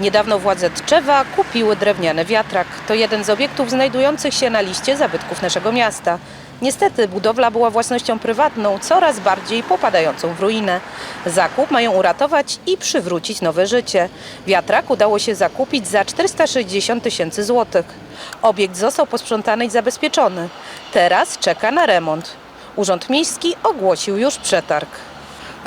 Niedawno władze Tczewa kupiły drewniany wiatrak. To jeden z obiektów znajdujących się na liście zabytków naszego miasta. Niestety budowla była własnością prywatną, coraz bardziej popadającą w ruinę. Zakup mają uratować i przywrócić nowe życie. Wiatrak udało się zakupić za 460 tysięcy złotych. Obiekt został posprzątany i zabezpieczony. Teraz czeka na remont. Urząd Miejski ogłosił już przetarg.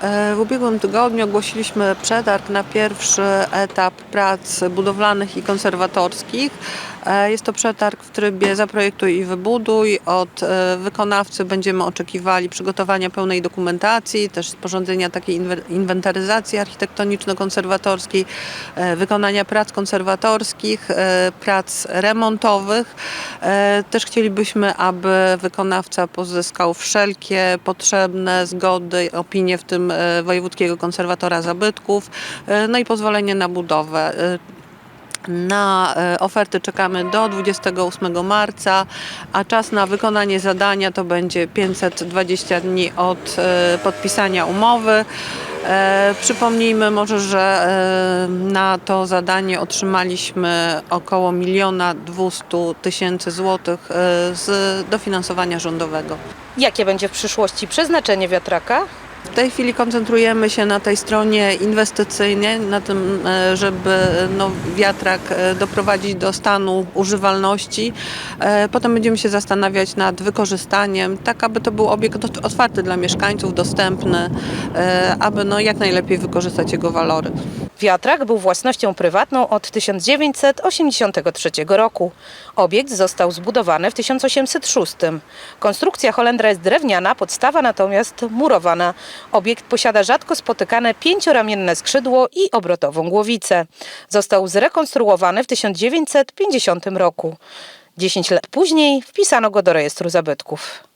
E, W ubiegłym tygodniu ogłosiliśmy przetarg na pierwszy etap prac budowlanych i konserwatorskich. E, Jest to przetarg w trybie zaprojektuj i wybuduj. Od e, wykonawcy będziemy oczekiwali przygotowania pełnej dokumentacji, też sporządzenia takiej inwe- inwentaryzacji architektoniczno-konserwatorskiej, wykonania prac konserwatorskich, prac remontowych. Też chcielibyśmy, aby wykonawca pozyskał wszelkie potrzebne zgody, opinie, w tym e, Wojewódzkiego Konserwatora Zabytków, e, no i pozwolenie na budowę. E, Na oferty czekamy do 28 marca, a czas na wykonanie zadania to będzie 520 dni od podpisania umowy. Przypomnijmy może, że na to zadanie otrzymaliśmy około miliona 200 tysięcy złotych z dofinansowania rządowego. Jakie będzie w przyszłości przeznaczenie wiatraka? W tej chwili koncentrujemy się na tej stronie inwestycyjnej, na tym, e, żeby no, wiatrak e, doprowadzić do stanu używalności. E, Potem będziemy się zastanawiać nad wykorzystaniem, tak aby to był obiekt ot- otwarty dla mieszkańców, dostępny, e, aby no, jak najlepiej wykorzystać jego walory. Wiatrak był własnością prywatną od 1983 roku. Obiekt został zbudowany w 1806. Konstrukcja Holendra jest drewniana, podstawa natomiast murowana. Obiekt posiada rzadko spotykane pięcioramienne skrzydło i obrotową głowicę. Został zrekonstruowany w 1950 roku. 10 lat później wpisano go do rejestru zabytków.